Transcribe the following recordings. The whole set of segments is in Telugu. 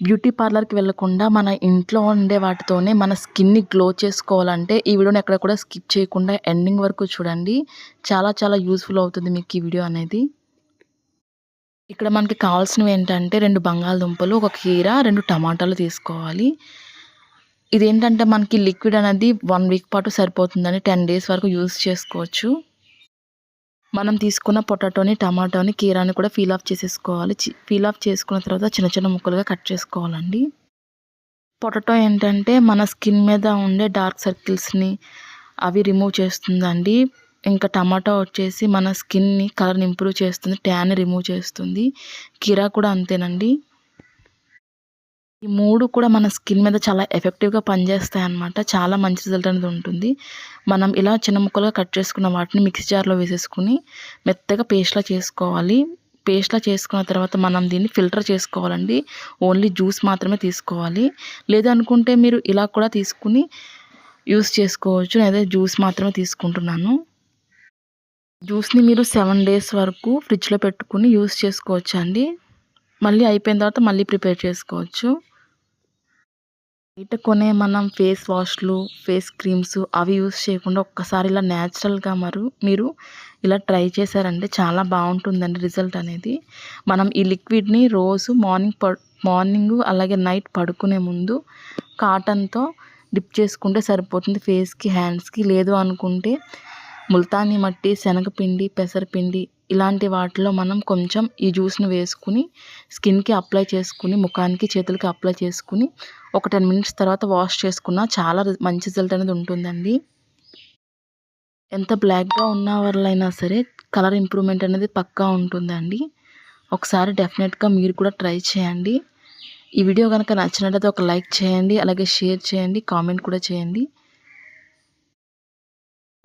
బ్యూటీ పార్లర్కి వెళ్ళకుండా మన ఇంట్లో ఉండే వాటితోనే మన స్కిన్ని గ్లో చేసుకోవాలంటే ఈ వీడియోని ఎక్కడ కూడా స్కిప్ చేయకుండా ఎండింగ్ వరకు చూడండి. చాలా చాలా యూస్ఫుల్ అవుతుంది మీకు ఈ వీడియో అనేది. ఇక్కడ మనకి కావాల్సినవి ఏంటంటే రెండు బంగాళదుంపలు ఒక కీర రెండు టమాటాలు తీసుకోవాలి. ఇదేంటంటే మనకి లిక్విడ్ అనేది వన్ వీక్ పాటు సరిపోతుందని టెన్ డేస్ వరకు యూజ్ చేసుకోవచ్చు. మనం తీసుకున్న పొటాటోని టమాటోని కీరాని కూడా ఫీల్ ఆఫ్ చేసేసుకోవాలి. ఫీల్ ఆఫ్ చేసుకున్న తర్వాత చిన్న చిన్న ముక్కలుగా కట్ చేసుకోవాలండి. పొటాటో ఏంటంటే మన స్కిన్ మీద ఉండే డార్క్ సర్కిల్స్ని అవి రిమూవ్ చేస్తుందండి. ఇంకా టమాటో వచ్చేసి మన స్కిన్ని కలర్ని ఇంప్రూవ్ చేస్తుంది ట్యాన్ రిమూవ్ చేస్తుంది. కీరా కూడా అంతేనండి. ఈ మూడు కూడా మన స్కిన్ మీద చాలా ఎఫెక్టివ్గా పనిచేస్తాయి అన్నమాట చాలా మంచి రిజల్ట్ అనేది ఉంటుంది. మనం ఇలా చిన్న ముక్కలుగా కట్ చేసుకున్న వాటిని మిక్సీ జార్లో వేసేసుకుని మెత్తగా పేస్ట్లా చేసుకోవాలి. పేస్ట్లా చేసుకున్న తర్వాత మనం దీన్ని ఫిల్టర్ చేసుకోవాలండి. ఓన్లీ జ్యూస్ మాత్రమే తీసుకోవాలి. లేదనుకుంటే మీరు ఇలా కూడా తీసుకుని యూస్ చేసుకోవచ్చు. నేనైతే జ్యూస్ మాత్రమే తీసుకుంటున్నాను. జ్యూస్ని మీరు సెవెన్ డేస్ వరకు ఫ్రిడ్జ్లో పెట్టుకుని యూస్ చేసుకోవచ్చు అండి మళ్ళీ అయిపోయిన తర్వాత మళ్ళీ ప్రిపేర్ చేసుకోవచ్చు. బయట కొనే మనం ఫేస్ వాష్లు ఫేస్ క్రీమ్స్ అవి యూస్ చేయకుండా ఒక్కసారి ఇలా న్యాచురల్గా మరు మీరు ఇలా ట్రై చేశారంటే చాలా బాగుంటుందండి రిజల్ట్ అనేది. మనం ఈ లిక్విడ్ని రోజు మార్నింగ్ మార్నింగ్ అలాగే నైట్ పడుకునే ముందు కాటన్తో డిప్ చేసుకుంటే సరిపోతుంది ఫేస్కి హ్యాండ్స్కి. లేదు అనుకుంటే ముల్తానీ మట్టి శనగపిండి పెసరపిండి ఇలాంటి వాటిలో మనం కొంచెం ఈ జ్యూస్ని వేసుకుని స్కిన్కి అప్లై చేసుకుని ముఖానికి చేతులకి అప్లై చేసుకుని ఒక టెన్ మినిట్స్ తర్వాత వాష్ చేసుకున్న చాలా మంచి రిజల్ట్ అనేది ఉంటుందండి. ఎంత బ్లాక్గా ఉన్న వాళ్ళైనా సరే కలర్ ఇంప్రూవ్మెంట్ అనేది పక్కా ఉంటుందండి. ఒకసారి డెఫినెట్గా మీరు కూడా ట్రై చేయండి. ఈ వీడియో కనుక నచ్చినట్లయితే ఒక లైక్ చేయండి అలాగే షేర్ చేయండి కామెంట్ కూడా చేయండి.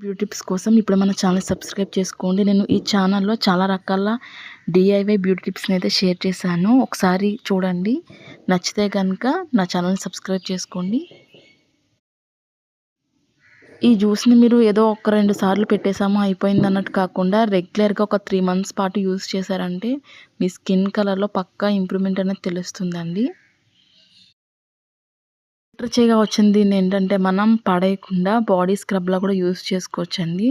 బ్యూటీ టిప్స్ కోసం ఇప్పుడు మన ఛానల్ సబ్స్క్రైబ్ చేసుకోండి. నేను ఈ ఛానల్లో చాలా రకాల డిఐవై బ్యూటీ టిప్స్ని అయితే షేర్ చేశాను. ఒకసారి చూడండి. నచ్చితే కనుక నా ఛానల్ని సబ్స్క్రైబ్ చేసుకోండి. ఈ జ్యూస్ని మీరు ఏదో ఒక రెండు సార్లు పెట్టేసాము అయిపోయింది అన్నట్టు కాకుండా రెగ్యులర్గా ఒక త్రీ మంత్స్ పాటు యూస్ చేశారంటే మీ స్కిన్ కలర్లో పక్కా ఇంప్రూవ్మెంట్ అనేది తెలుస్తుందండి. చేయగా వచ్చింది ఏంటంటే మనం పడేయకుండా బాడీ స్క్రబ్లా కూడా యూస్ చేసుకోవచ్చండి.